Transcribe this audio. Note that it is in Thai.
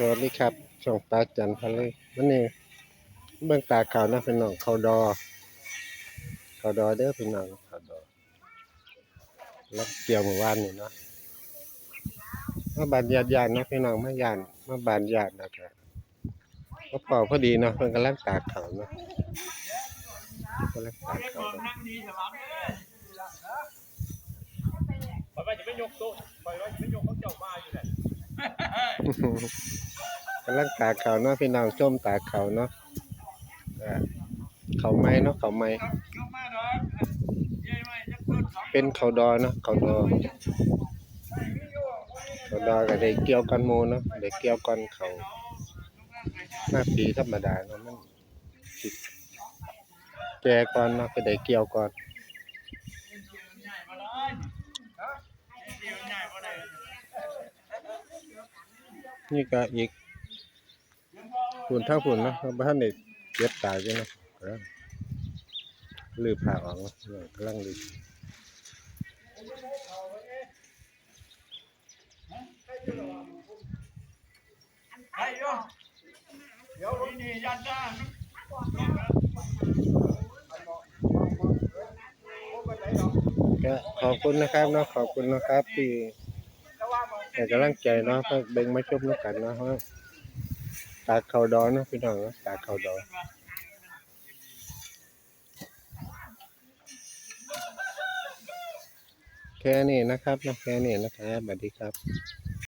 สวัสดีครับช่องตาจันทร์พะเลวันนี้เบื้องตาข่าวนะพี่น้องเขาดอ เขาดอเด้อพี่น้องเขาดอรับเกี่ยวเมื่อวานนี่เนาะมาบานญาติญาตินาะพี่น้องมาญาติมาบานญาตินะครับก็พอพอดีเนาะเพิ่นกำลังตากเขาวเนาะกำลังตากเขาวเนาะไปไปจะไม่ยกโต๊ะไปว่าจะไม่ยกเขาเจ้าบ้าอยู่แหละ กำลังตากเขาเนาะพี่น้องชมตากเขาเนาะเขาไม้เนาะเขาไม้ยกมาไม้เป็นเขาดอเนาะเขาดอเขาดอก็ได้เกี่ยวกันหมูเนาะได้เกี่ยวกันเขาหน้าปีธรรมดาเนาะมันแก่ก่อนเนาะก็ได้เกี่ยวก่อน ใหญ่มาเลยฮะเดียวใหญ่มาเลย นี่ก็อีกฝุ่นทั้งฝุ่นเนาะบ้านนี่เย็บตายจังเนาะเออลือผ่าออกเนาะกำลังลือไอ้โยเดี๋ยวนี่ยันจ้าก็ขอบคุณนะครับเนาะขอบคุณนะครับที่ แต่กำลังใจเนาะก็เบ่งมาชมแล้วกันเนาะเพราะตาเขาดอเนาะพี่น้องนะตาเขาดอแค่นี้นะครับนะแค่นี้นะครับสวัสดีครับ